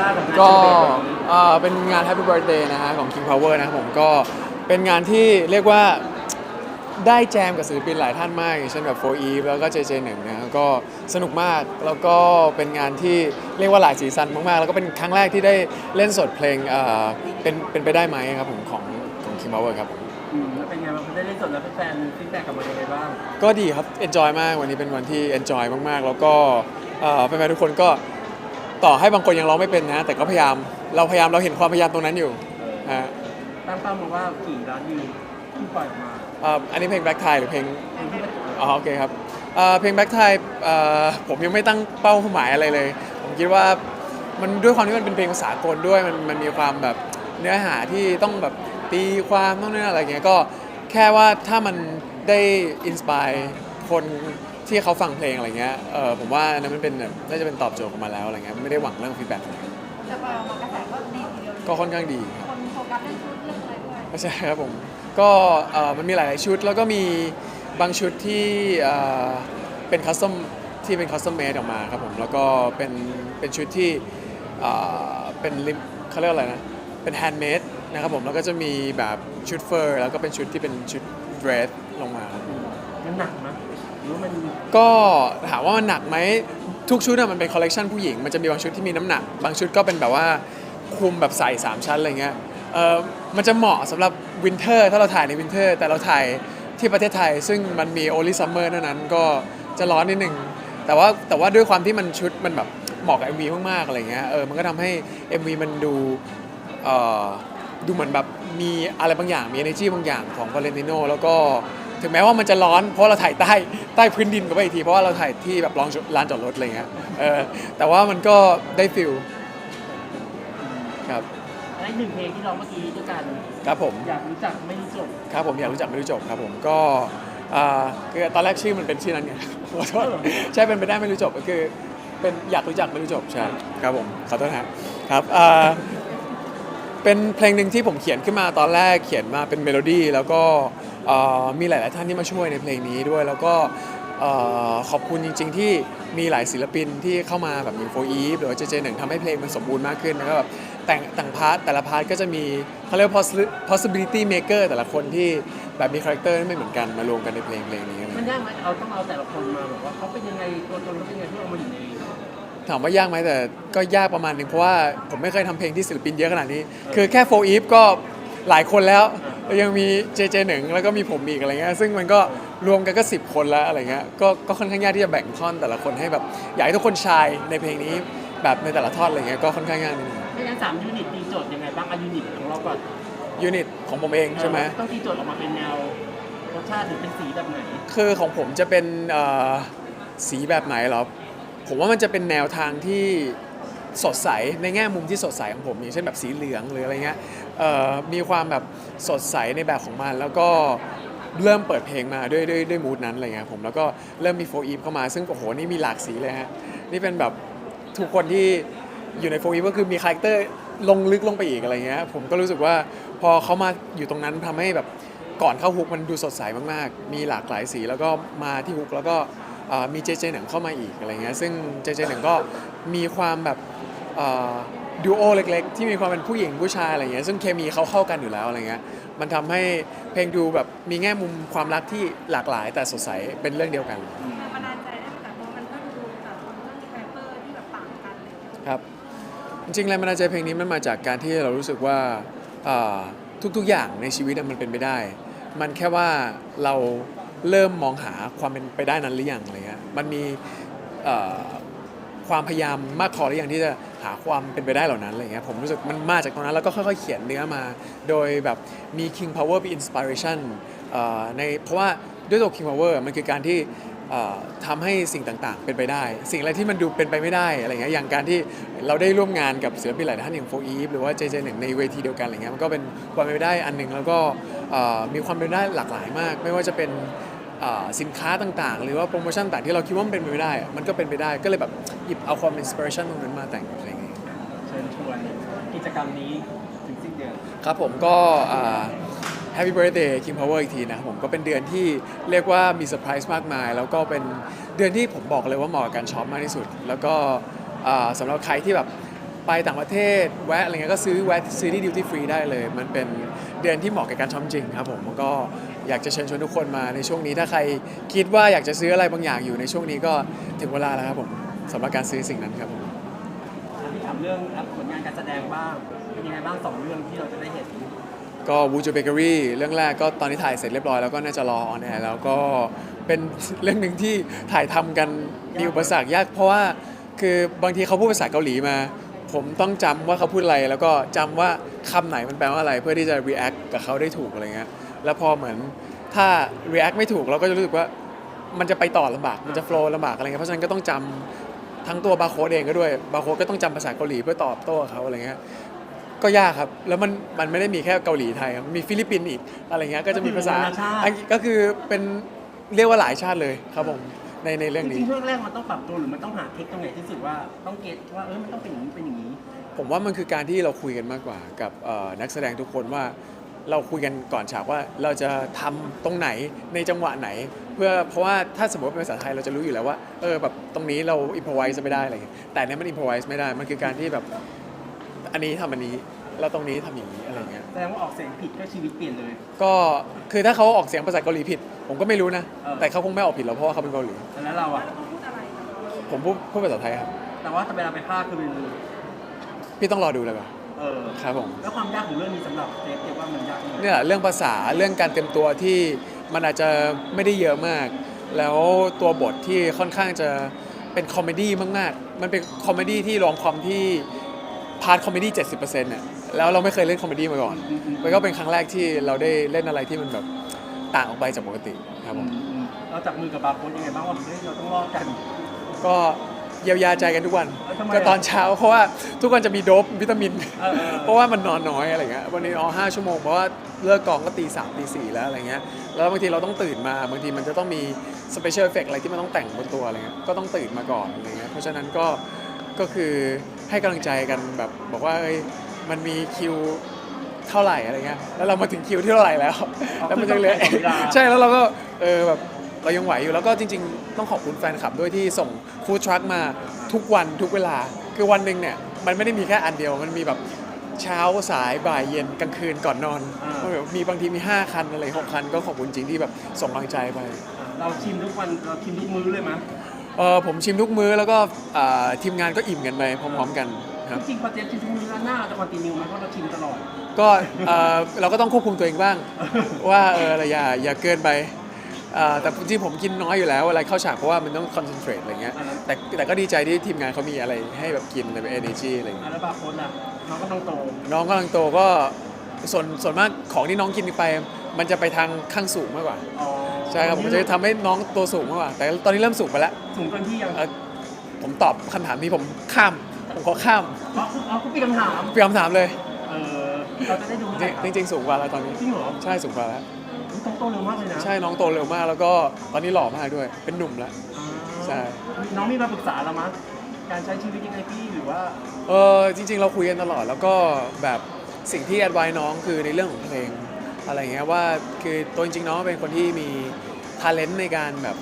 บ้างของงานก็เฉลิมวันนี้เอ่อเป็นงาน Happy Birthday นะฮะของ King Power นะครับผมก็เป็นงานที่เรียกว่าได้แจมกับศิลปินหลายท่านมากอย่างเช่นแบบโฟอีฟแล้วก็ JJ1 นะก็สนุกมากแล้วก็เป็นงานที่เรียกว่าหลายสีสันมากๆ แล้วก็เป็นครั้งแรกที่ได้เล่นสดเพลงเอ่อเป็นเป็นไปได้ไหมครับผมของของ King Power ครับผม อืมแล้วเป็นไงบ้างได้เล่นสดแล้วแฟนๆฟีดแบ็กกลับมายังไงบ้างก็ดีครับ enjoy มาก วันนี้เป็นวันที่ enjoy มาก ๆ แล้วก็เอ่อแฟนๆทุกคนก็ ต่อให้บางคนยังร้องไม่เป็นนะ แต่ก็พยายามเราพยายามเราเห็นความพยายามตรงนั้นอยู่ฮะตั้งเป้ามาว่ากี่ล้านวิวที่ปล่อยออกมาเอ่ออันนี้เพลง Black Tie หรือเพลงเพลงที่อ๋อโอเคครับเอ่อเพลง Black Tie เอ่อผมยังไม่ตั้งเป้าหมายอะไรเลย ผมคิดว่ามันด้วยความที่มันเป็นเพลงภาษากลด้วยมันมันมีความแบบเนื้อหาที่ต้องแบบตีความต้องเนื้ออะไรเงี้ยก็แค่ว่าถ้ามันได้อินสปายคน ที่เขาฟังเพลงอะไรเงี้ยเออผมว่าอันนั้นมันเป็นแบบน่าจะเป็นตอบโจทย์ของมันแล้วอะไรเงี้ยไม่ได้หวังเรื่องฟีดแบ็กแต่พอมากระแสก็ดีทีเดียวเลยก็ค่อนข้างดีครับคนโฟกัสเรื่องชุดเรื่องอะไรด้วยไม่ใช่ครับผมก็เอ่อมันมีหลายๆชุด แล้วก็มีบางชุดที่เอ่อเป็นคัสตอมที่เป็นคัสตอมเมดออกมาครับผมแล้วก็เป็นเป็นชุดที่เอ่อเป็นลิมเขาเรียกว่าอะไรนะเป็นแฮนด์เมดนะครับผมแล้วก็จะมีแบบชุดเฟอร์ แล้วก็เป็นชุดที่เป็นชุดเดรสลงมาครับ มันหนักไหมหรือว่ามันก็ถามว่ามันหนักไหมทุกชุดอะมันเป็นคอลเลกชันผู้หญิงมันจะมีบางชุดที่มีน้ำหนัก บางชุดก็เป็นแบบว่าคลุมแบบใส่3ชั้นอะไรเงี้ยเออมันจะเหมาะสำหรับวินเทอร์ถ้าเราถ่ายในวินเทอร์ แต่เราถ่ายที่ประเทศไทย ซึ่งมันมีโอลิซัมเมอร์เท่านั้นก็จะร้อนนิดหนึ่งแต่ว่าแต่ว่าด้วยความที่มันชุดมันแบบเหมาะกับ MV มากๆอะไรเงี้ยเออมันก็ทำให้ MV มันดูเอ่อดูเหมือนแบบมีอะไรบางอย่างมี energy บางอย่างของวาเลนติโนแล้วก็ ถึงแม้ว่ามันจะร้อนเพราะเราถ่ายใต้ใต้พื้นดินกันไปอีกทีเพราะว่าเราถ่ายที่แบบลองลานจอดรถอะไรเงี้ยเออแต่ว่ามันก็ได้ฟิลครับและอีกหนึ่งเพลงที่ร้องเมื่อกี้ด้วยกันครับผมอยากรู้จักไม่รู้จบครับผมอยากรู้จักไม่รู้จบครับผมก็อ่าคือตอนแรกชื่อมันเป็นชื่อนั้นไงขอโทษใช่เป็นไปได้ไม่รู้จบก็คือเป็นอยากรู้จักไม่รู้จบใช่ครับผมขอโทษนะครับครับอ่า เป็นเพลงหนึ่งที่ผมเขียนขึ้นมาตอนแรกเขียนมาเป็นเมโลดี้แล้วก็อ่ามีหลาย ๆ ท่านที่มาช่วยในเพลงนี้ด้วย แล้วก็เอ่อขอบคุณจริง ๆ ที่มีหลายศิลปินที่เข้ามาแบบมีโฟอีฟหรือว่าเจเจหนึ่งทำให้เพลงมันสมบูรณ์มากขึ้นแล้วก็แบบแต่งแต่งพาร์ทแต่ละพาร์ทก็จะมีเขาเรียกว่า possi- possibility maker แต่ละคนที่แบบมีคาแรคเตอร์ไม่เหมือนกันมารวมกันในเพลงเพลงนี้ มันยยากไหมเอาต้องเอาแต่ละคนมาแบบว่าเขาเป็นยังไงตัวตนเขาเป็นยังไงที่เอามาอยู่ใน ถามว่ายากไหมแต่ก็ยากประมาณหนึงเพราะว่าผมไม่เคยทำเพลงที่ศิลปินเยอะขนาดนี้ คือแค่โฟอีฟก็หลายคนแล้วแล้วยังมีเจเจหนึ่งแล้วก็มีผมอีกอะไรเงี้ยซึ่งมันก็รวมกันก็ 10 คนแล้วอะไรเงี้ยก็ก็ค่อนข้างยากที่จะแบ่งท่อนแต่ละคนให้แบบอยากให้ทุกคนชายในเพลงนี้แบบในแต่ละท่อนอะไรเงี้ยก็ค่อนข้างยากนิดนึงไม่งั้นสามยูนิตตีโจทย์ยังไงบ้างเอายูนิตของเราก่อนยูนิตของผมเองใช่ไหมต้องตีโจทย์ออกมาเป็นแนวรสชาติหรือเป็นสีแบบไหนคือของผมจะเป็นเอ่อสีแบบไหนเหรอ ผมว่ามันจะเป็นแนวทางที่สดใสในแง่มุมที่สดใสของผมอย่างเช่นแบบสีเหลืองหรืออะไรเงี้ยมีความแบบสดใสในแบบของมันแล้วก็เริ่มเปิดเพลงมาด้วยด้วยด้วยมูดนั้นอะไรเงี้ยผมแล้วก็เริ่มมีโฟอีฟเข้ามาซึ่งโอ้โหนี่มีหลากสีเลยฮะนี่เป็นแบบทุกคนที่อยู่ในโฟอีฟก็คือมีคาแรคเตอร์ลงลึกลงไปอีกอะไรเงี้ยผมก็รู้สึกว่าพอเขามาอยู่ตรงนั้นทำให้แบบก่อนเข้าฮุกมันดูสดใสมากๆ มีหลากหลายสีแล้วก็มาที่ฮุกแล้วก็ มีเจเจหนังเข้ามาอีกอะไรเงี้ยซึ่งเจเจหนังก็มีความแบบดูโอเล็ก ๆ ที่มีความเป็นผู้หญิงผู้ชายอะไรเงี้ยซึ่งเคมีเขาเข้ากันอยู่แล้วอะไรเงี้ยมันทำให้เพลงดูแบบมีแง่มุมความรักที่หลากหลายแต่สดใสเป็นเรื่องเดียวกันแรงบันดาลใจได้มาจากเพราะมันก็ดูแต่ละคนก็มีคาแรคเตอร์ที่แบบต่างกันอะไรอย่างเงี้ยครับจริงๆแรงบันดาลใจเพลงนี้มันมาจากการที่เรารู้สึกว่าอ่าทุกๆอย่างในชีวิตอะมันเป็นไปได้ มันแค่ว่าเรา เริ่มมองหาความเป็นไปได้นั้นหรือยังอะไรเงี้ยมันมีความพยายามมากพอหรือยังที่จะหาความเป็นไปได้เหล่านั้นอะไรเงี้ยผมรู้สึกมันมาจากตรงนั้นแล้วก็ค่อยๆเขียนเนื้อมา โดยแบบมี King Power เป็น inspiration ในเพราะว่าด้วยตัว King Power มันคือการที่ ทำให้สิ่งต่างๆ เป็นไปได้ สิ่งอะไรที่มันดูเป็นไปไม่ได้อะไรเงี้ยอย่างการที่เราได้ร่วมงานกับศิลปินหลายท่านอย่างโฟอีฟหรือว่าเจเจหนึ่งในเวทีเดียวกันอะไรเงี้ยมันก็เป็นความเป็นไปได้อันหนึ่งแล้วก็เอ่อมีความเป็นไปได้หลากหลายมาก ไม่ว่าจะเป็นเอ่อสินค้าต่างๆ หรือว่าโปรโมชั่นต่างที่เราคิดว่ามันเป็นไปไม่ได้อะมันก็เป็นไปได้ก็เลยแบบหยิบเอาความอินสปิเรชันตรงนั้นมาแต่งเพลงนี้เชิญชวนกิจกรรมนี้ถึงสิ้นเดือนครับผมก็อ่า Happy Birthday King Power อีกทีนะครับผมก็เป็นเดือนที่เรียกว่ามีเซอร์ไพรส์มากมาย แล้วก็เป็นเดือนที่ผมบอกเลยว่าเหมาะกับการช็อปมากที่สุด แล้วก็สำหรับใครที่แบบไปต่างประเทศแวะอะไรเงี้ยก็ซื้อแวะซื้อที่ดิวตี้ฟรีได้เลย มันเป็นเดือนที่เหมาะกับการช้อปจริงครับผมก็อยากจะเชิญชวนทุกคนมาในช่วงนี้ถ้าใครคิดว่าอยากจะซื้ออะไรบางอย่างอยู่ในช่วงนี้ก็ถึงเวลาแล้วครับผมสำหรับการซื้อสิ่งนั้นครับผมที่ถามเรื่องผลงานการแสดงบ้างเป็นยังไงบ้างสองเรื่องที่เราจะได้เห็น ก็วูจูเบเกอรี่เรื่องแรกก็ตอนนี้ถ่ายเสร็จเรียบร้อยแล้วก็น่าจะรอออนแอร์แล้วก็เป็นเรื่องหนึ่งที่ถ่ายทำกันมีอุปสรรคยาก เพราะว่าคือบางทีเขาพูดภาษาเกาหลีมา ผมต้องจำว่าเขาพูดอะไร แล้วก็จำว่าคำไหนมันแปลว่าอะไร เพื่อที่จะ react กับเขาได้ถูกอะไรเงี้ยแล้วพอเหมือนถ้า react ไม่ถูกเราก็จะรู้สึกว่ามันจะไปต่อลำบากมันจะ flow ลำบากอะไรเงี้ยเพราะฉะนั้นก็ต้องจำทั้งตัวบาร์โค้ดเองก็ด้วยบาร์โค้ดก็ต้องจำภาษาเกาหลีเพื่อตอบโต้เขาอะไรเงี้ย ก็ยากครับ แล้วมันมันไม่ได้มีแค่เกาหลีไทยครับมีฟิลิปปินส์อีกอะไรเงี้ยก็จะมีภาษานานาชาติอังกฤษก็คือเป็นเรียกว่าหลายชาติเลยครับผมในในเรื่องจนี้ริงๆช่วงแรกมันต้องปรับตัวหรือมันต้องหาเทคตรงไหนที่สุดว่าต้องเก็ตว่าเออมันต้องเป็นอย่างนี้เป็นอย่างนี้ ผมว่ามันคือการที่เราคุยกันมากกว่ากับเอ่อนักแสดงทุกคนว่าเราคุยกันก่อนฉากว่าเราจะทำตรงไหนในจังหวะไหน เพื่อเพราะว่าถ้าสมมติว่าเป็นภาษาไทยเราจะรู้อยู่แล้วว่าเออแบบตรงนี้เราอิมพอไวส์ไม่ได้อะไรเงี้ยแต่อันเนี้ยมันอิมพอไวส์ไม่ได้มันคือการที่แบบ อันนี้ทำอันนี้ แล้วตรงนี้ทำอย่างนี้อะไรเงี้ย แสดงว่าออกเสียงผิดก็ชีวิตเปลี่ยนเลย ก็คือถ้าเขาออกเสียงภาษาเกาหลีผิด ผมก็ไม่รู้นะ เออ แต่เขาคงไม่ออกผิดหรอกเพราะว่าเขาเป็นเกาหลี แล้วเราอะต้องพูดอะไรกับเราผมพูดพูดภาษาไทยครับ แต่ว่าเวลาไปภาคคือเป็นพี่ต้องรอดูเลยป่ะเออครับผม แล้วความยากของเรื่องนี้สำหรับเจฟเจฟว่ามันยากยังไงเนี่ยแหละเรื่องภาษาเรื่องการเตรียมตัวที่มันอาจจะไม่ได้เยอะมาก แล้วตัวบทที่ค่อนข้างจะเป็นคอมเมดี้มากๆ มันเป็นคอมเมดี้ที่รองคอมที่ พาร์ทคอมเมดี้เจ็ดสิบเปอร์เซ็นต์เนี่ยแล้วเราไม่เคยเล่นคอมเมดี้มาก่อนมันก็เป็นครั้งแรกที่เราได้เล่นอะไรที่มันแบบต่างออกไปจากปกติครับผมอืมเราจับมือกับบาร์โค้ดยังไงบ้างว่าเฮ้ยเราต้องรอดกัน ก็เยียวยาใจกันทุกวันเอ้ยทำไมก็ตอนเช้าเพราะว่าทุกวันจะมีโดบวิตามินเออเออเพราะว่ามันนอนน้อยอะไรเงี้ยวันนี้นอนห้าชั่วโมงเพราะว่าเลิกกองก็ตีสามตีสี่แล้วอะไรเงี้ยแล้วบางทีเราต้องตื่นมาบางทีมันจะต้องมีสเปเชียลเอฟเฟกอะไรที่มันต้องแต่งบนตัวอะไรเงี้ยก็ต้องตื่นมาก่อนอะไรเงี้ยเพราะฉะนั้นก็ก็คือ ให้กำลังใจกันแบบบอกว่าเอ้ยมันมีคิวเท่าไหร่อะไรเงี้ยแล้วเรามาถึงคิวที่เท่าไหร่แล้ว แล้วมันจะเหลือคือต้องแข่งกับเวลา ใช่แล้วเราก็เออแบบเรายังไหวอยู่แล้วก็จริง ๆ ต้องขอบคุณแฟนคลับด้วยที่ส่งฟู้ดทรัคมาทุกวันทุกเวลา คือวันหนึ่งเนี่ยมันไม่ได้มีแค่อันเดียวมันมีแบบเช้าสายบ่ายเย็นกลางคืนก่อนนอนอ่ามันแบบมีบางทีมี 5 คันอะไรหกคัน ก็ขอบคุณจริงที่แบบส่งกำลังใจไป เราชิมทุกวันเราชิมทุกมื้อเลยมั้ย เออผมชิมทุกมื้อแล้วก็อ่าทีมงานก็อิ่มกันไปพร้อมๆกันครับ จริงๆพอเจฟชิมทุกมื้อแล้วหน้าเราจะคอนติเนียไหมเพราะเราชิมตลอด ก็เอ่อเราก็ต้องควบคุมตัวเองบ้าง ว่าเออเราอย่าอย่าเกินไปเอ่อแต่จริงๆผมกินน้อยอยู่แล้วอะไรเข้าฉากเพราะว่ามันต้องคอนเซนเทรตอะไรเงี้ยอ่าแต่แต่ก็ดีใจที่ทีมงานเขามีอะไรให้แบบกินอะไรแบบ energy อะไรอะเงี้ยแล้วบาร์โค้ดล่ะน้องก็ต้องโตน้องกำลังโตก็ส่วนส่วนมากของที่น้องกินไป มันจะไปทางข้างสูงมากกว่า อ๋อ ใช่ครับผมจะทำให้น้องตัวสูงมากกว่าแต่ตอนนี้เริ่มสูงไปแล้วสูงเกันที่ยังเอ่อผมตอบคำถามนี้ผมข้ามผมขอข้ามอ๋ออ๋อคุณปีคำถามเปลี่ยนคำถามเลยเออเราจะได้ดูเมื่อไหร่ครับจริงจริง ๆ สูงกว่าแล้วตอนนี้ จริงเหรอใช่สูงกว่าแล้วต้องโตเร็วมากเลยนะใช่น้องโตเร็วมากแล้วก็ตอนนี้หล่อมากด้วย เป็นหนุ่มแล้ว อ่าใช่ น้องมีมาปรึกษาเรามั้ยการใช้ชีวิตยังไงพี่หรือว่าเออจริง ๆ เราคุยกันตลอดแล้วก็แบบสิ่งที่แอดไว้น้องคือในเรื่องของเพลง อะไรเงี้ยว่าคือตัวจริงๆน้องเป็นคนที่มีท ALENT ในการแบบ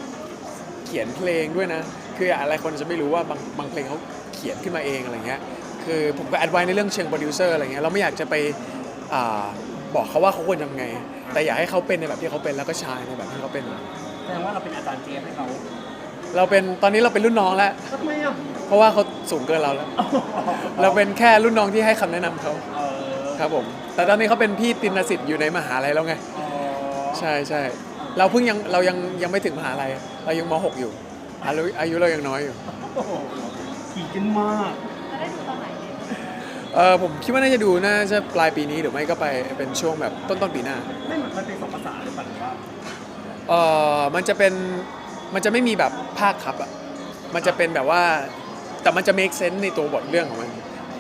เขียนเพลงด้วยนะ คืออะไรคนจะไม่รู้ว่าบางบางเพลงเขาเขียนขึ้นมาเองอะไรเงี้ยคือผมก็แอดไว้ในเรื่องเชิงโปรดิวเซอร์อะไรเงี้ยเราไม่อยากจะไปอ่าบอกเขาว่าเขาควรทำไง แต่อยากให้เขาเป็นในแบบที่เขาเป็นแล้วก็ชายในแบบที่เขาเป็นแสดงว่าเราเป็นอาจารย์เจฟให้เขาเราเป็นตอนนี้เราเป็นรุ่นน้องแล้วแล้วทำไมอะเพราะว่าเขาสูงเกินเราแล้ว เราเป็นแค่รุ่นน้องที่ให้คำแนะนำเขาเออครับผม แต่ตอนนี้เขาเป็นพี่ตินสิทธิ์อยู่ในมหาลัยแล้วไงอ๋อใช่ใช่เราเพิ่งยังเรายังยังไม่ถึงมหาลัยเรายังม .6 อยู่อายุอายุเรายังน้อยอยู่โอ้โหขี่กันมากจะได้ดูตอนไหนเนี่ยเออผมคิดว่าน่าจะดูน่าจะปลายปีนี้หรือไม่ก็ไปเป็นช่วงแบบต้นต้นปีหน้าไม่เหมือนมันเป็นสองภาษาหรือเปล่าหรือว่าเออมันจะเป็นมันจะไม่มีแบบภาคทับอะมันจะเป็นแบบว่าแต่มันจะ make sense ในตัวบทเรื่องของมัน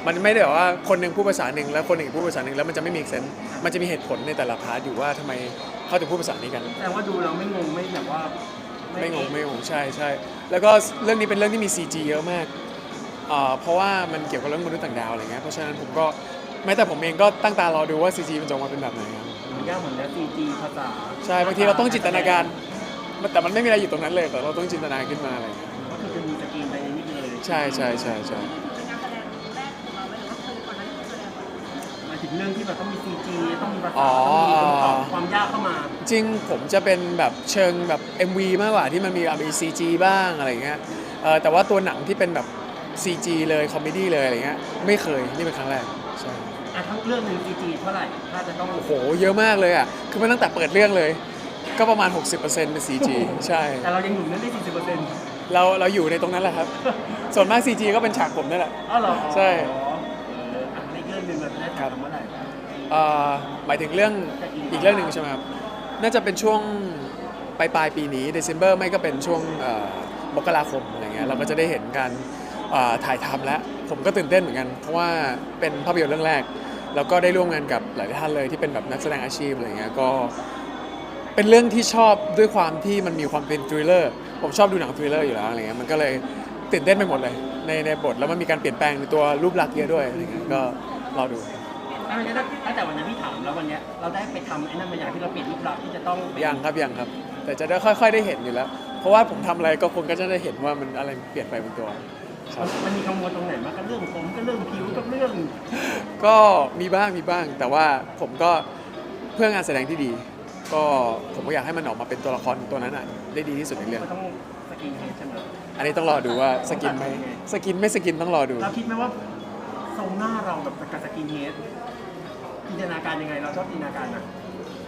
มันไม่ได้แบบว่าคนหนึ่งพูดภาษาหนึ่งแล้วคนหนึ่งพูดภาษาหนึ่งแล้วมันจะไม่ make sense มันจะมีเหตุผลในแต่ละพาร์ทอยู่ว่าทำไมเขาถึงพูดภาษานี้กันแสดงว่าดูเราไม่งงไม่แบบว่าไม่งงไม่งงใช่ใช่แล้วก็เรื่องนี้เป็นเรื่องที่มี CG เยอะมากอ่าเพราะว่ามันเกี่ยวกับเรื่องมนุษย์ต่างดาวอะไรเงี้ยเพราะฉะนั้นผมก็แม้แต่ผมเองก็ตั้งตารอดูว่า CG มันจะออกมาเป็นแบบไหนครับมันยากเหมือนแล้ว CG ภาษาใช่บางทีเราต้องจินตนาการมันแต่มันไม่มีอะไรอยู่ตรงนั้นเลยแต่เราต้องจินตนาขึ้นมาอะไรเงี้ยก็คือจะมีสกรีนไปในนี้เลยใช่ใช่ใช่ใช่ ถึงเรื่องที่แบบต้องมี CG ต้องมีภาอ๋ษาอต้องมีองค์ประกอบความยากเข้ามา จริงผมจะเป็นแบบเชิงแบบ MV มากกว่าที่มันมีอะมี CG บ้างอะไรเงี้ยเออแต่ว่าตัวหนังที่เป็นแบบ CG เลยคอมเมดี้เลยอะไรเงี้ยไม่เคยนี่เป็นครั้งแรกใช่อะทั้งเรื่องหนึ่ง CG เท่าไหร่ถ้าจะต้องโอ้โหเยอะมากเลยอะคือมันตั้งแต่เปิดเรื่องเลย ก็ประมาณ 60%เป็น CG ใช่ แต่เรายังอยู่นั่นได้40%เปอร์เซ็นต์เราเราอยู่ในตรงนั้นแหละครับ ส่วนมาก CG ก็เป็นฉากผมนั่นแหละอ๋อเหรอใช่ หนึ่งเราจะได้ครับทำเมื่อไหร่เอ่อหมายถึงเรื่องอีกเรื่องหนึ่งใช่ไหมครับ น่าจะเป็นช่วงปลายปลายๆปีนี้ December ไม่ก็เป็นช่วงเอ่อมกราคมอะไรเงี้ยเราก็จะได้เห็นการเอ่อถ่ายทำแล้วผมก็ตื่นเต้นเหมือนกัน เพราะว่าเป็นภาพยนตร์เรื่องแรก แล้วก็ได้ร่วมงานกับหลายท่านเลยที่เป็นแบบนักแสดงอาชีพอะไรเงี้ยก็เป็นเรื่องที่ชอบด้วยความที่มันมีความเป็นทริลเลอร์ผมชอบดูหนังทริลเลอร์อยู่แล้วอะไรเงี้ยมันก็เลยตื่นเต้นไปหมดเลยในในบทแล้วมันมีการเปลี่ยนแปลงในตัวรูปลักษณ์เยอะด้วยอะไรเงี้ยก็ รอดูถ้าวันนี้ถ้าตั้งแต่วันนั้นที่ถามแล้ววันเนี้ยเราได้ไปทำไอ้นั่นบางอย่างที่เราเปลี่ยนรูปลักษณ์ที่จะต้องเป็นยังครับยังครับ แต่จะได้ค่อย ๆได้เห็นอยู่แล้ว เพราะว่าผมทำอะไรก็คงก็จะได้เห็นว่ามันอะไรเปลี่ยนไปบนตัวครับ มันมีกังวลตรงไหนมางก็เรื่องผมก็เรื่องผิวกับเรื่องก็มีบ้างมีบ้าง แต่ว่าผมก็เพื่องานแสดงที่ดี ก็ผมก็อยากให้มันออกมาเป็นตัวละครตัวนั้นอะได้ดีที่สุดในเรื่อง มันต้องสกินเฮดใช่ไหมอันนี้ต้องรอดูว่าสกินไหมสกินไม่สกินต้องรอดู เราคิดไหมว่า ทรงหน้าเราแบบกับสกินเฮดจินตนาการยังไง เราชอบจินตนาการนะ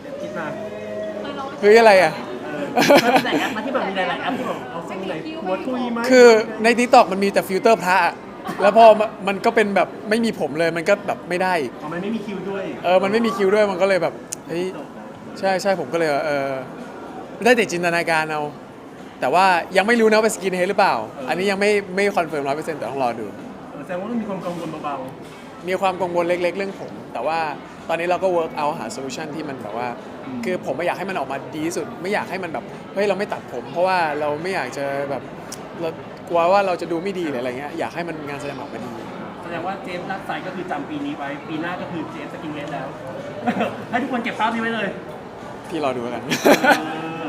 เดี๋ยวคิดมาเคยลองเฮ้ยอะไรอะ เออมันมีหลายแอปมาที่แบบมีหลายๆแอปที่แบบเอาทรงไหนหัวทุยไหมคือในทิกตอกมันมีแต่ฟิลเตอร์พระอะแล้วพอมันก็เป็นแบบไม่มีผมเลยมันก็แบบไม่ได้อีกอ๋อมันไม่มีคิวด้วยเออมันไม่มีคิวด้วยมันก็เลยแบบเฮ้ยใช่ใช่ผมก็เลยว่าเออได้แต่จินตนาการเอา แต่ว่ายังไม่รู้นะว่าเป็นสกินเฮดหรือเปล่า อันนี้ยังไม่ไม่คอนเฟิร์มร้อยเปอร์เซ็นต์แต่ต้องรอดูเออแส ดงว่ามันมีความกังวลเบามีความกังวลเล็ก ๆ เรื่องผม แต่ว่าตอนนี้เราก็เวิร์กเอาหาโซลูชันที่มันแบบว่า คือผมไม่อยากให้มันออกมาดีที่สุด ไม่อยากให้มันแบบเฮ้ยเราไม่ตัดผม เพราะว่าเราไม่อยากจะแบบเรากลัวว่าเราจะดูไม่ดีหรืออะไรเงี้ยอยากให้มันงานแสดงออกมาดี ๆ แสดงว่าเจฟรักสายก็คือจำปีนี้ไว้ ปีหน้าก็คือเจฟสกินเฮดแล้ว ให้ทุกคนเก็บภาพนี้ไว้เลยพี่รอดูแล้วกัน เออ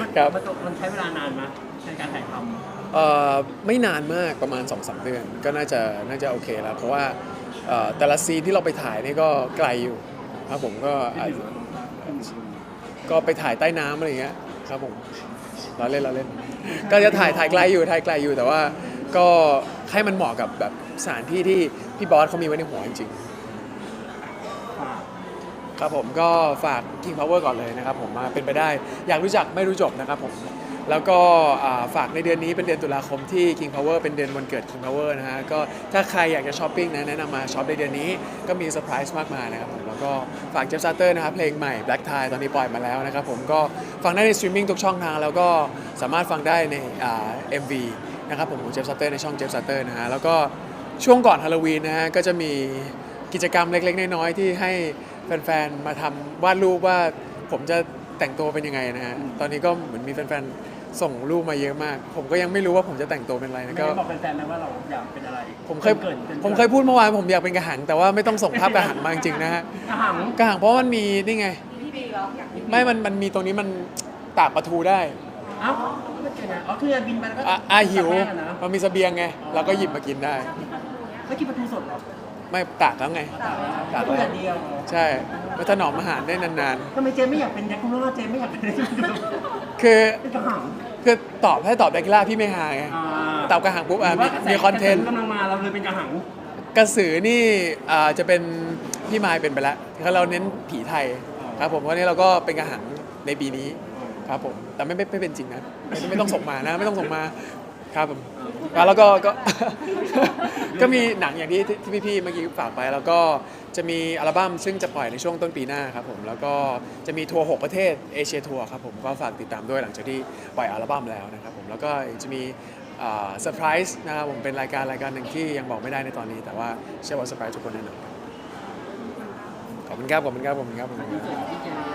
มันครับ มันมันใช้เวลานานไหม ในการถ่ายทเอ่อไม่นานมากประมาณ2อสเดือน ก็น่าจะน่าจะโอเคแล้ว เพราะว่าเอ่อแต่ละซีนที่เราไปถ่ายนี่ก็ไกลอยู่ครับผมก็อาจก็ไปถ่ายใต้น้ำอะไรอย่างเงี้ยครับผมเราเล่นเราเล่น ก็จะถ่ายถ่ายไกลอยู่ถ่ายไกลอยู่แต่ว่าก็ให้มันเหมาะกับแบบสถานที่ที่พี่บอสเขามีไว้ในหัวจริงๆำฝากครับผมก็ฝาก King Power ก่อนเลยนะครับผมมาเป็นไปได้ อยากรู้จักไม่รู้จบนะครับผม แล้วก็ฝากในเดือนนี้เป็นเดือนตุลาคมที่ King Power เป็นเดือนวันเกิด King Power นะฮะก็ถ้าใครอยากจะช้อปปิ้งนะแนะนำมาช็อปในเดือนนี้ก็มีเซอร์ไพรส์มากมายนะครับผมแล้วก็ฝากเจฟซัตเตอร์นะครับเพลงใหม่ Black Tie ตอนนี้ปล่อยมาแล้วนะครับผมก็ฟังได้ในสตรีมมิ่งทุกช่องทางแล้วก็สามารถฟังได้ในเอ่า MV นะครับผมของเจฟซัตเตอร์ในช่องเจฟซัตเตอร์นะฮะแล้วก็ช่วงก่อนฮาโลวีนนะฮะก็จะมีกิจกรรมเล็ก ๆ น้อยๆที่ให้แฟนๆมาทำวาดรูปว่าผมจะแต่งตัวเป็นยังไงนะฮะตอนนี้ก็เหมือนมีแฟนๆ ส่งรูปมาเยอะมาก ผมก็ยังไม่รู้ว่าผมจะแต่งตัวเป็นอะไรไม่นะได้ก็ บอกแฟนๆนะว่าเราอยากเป็นอะไรผมเคยกินๆกินๆผมเคยพูดเมื่อวานผมอยากเป็นกระหัง แต่ว่าไม่ต้องส่งภาพกระหังมาจริงๆนะฮะกระหังกระหังเพราะมันมีนี่ไง พี่บีแล้วอยากกินไม่มันมันมีตรงนี้มันตากปลาทูได้เอ้าไม่ใช่ไงอ๋อคือบินไปแล้วก็อะอาหิวตากแห้งอะนะมันมีเสบียงไงเราก็หยิบมากินได้ ไม่กินปลาทูสดเหรอไม่ตากแล้วไง ตากปลาทูแล้แต่วเดียวใช่มันถนอมอาหารได้นานทำไมเจมไม่อยากเป็นแดกคูล่าเจมไม่อยากเป็นอะไรที่มันดูๆ คือเป็นกระหังคือตอบให้ตอบแดกล่าพี่ไม่หาไงอ่าเต่ากระหังปุ๊บอะหรืมีว่ากระแสมีคอนเทนต์กระแสกำลังมาเราเลยเป็นกระหังกระสือนี่อ่าจะเป็นพี่มายเป็นไปแล้วเพราะเราเน้นผีไทยครับผมเพราะนี้เราก็เป็นกระหังในปีนี้ครับผมแต่ไม่ไม่ไม่เป็นจริงนะไม่ไม่ต้องส่งมานะ ไม่ต้องส่งมา ครับผมแล้วก็ก็ ก็มีหนังอย่างที่ที่พี่ๆเมื่อกี้ฝากไป แล้วก็จะมีอัลบั้มซึ่งจะปล่อยในช่วงต้นปีหน้าครับผมแล้วก็จะมีทัวร์6ประเทศเอเชียทัวร์ครับผมก็ฝากติดตามด้วยหลังจากที่ปล่อยอัลบั้มแล้วนะครับผมแล้วก็จะมีเซอร์ไพรส์นะครับผมเป็นรายการรายการหนึ่งที่ยังบอกไม่ได้ในตอนนี้ แต่ว่าเชื่อว่าเซอร์ไพรส์ทุกคนแน่นอนขอบคุณครับขอบคุณครับขอบคุณครับขอบคุณครับ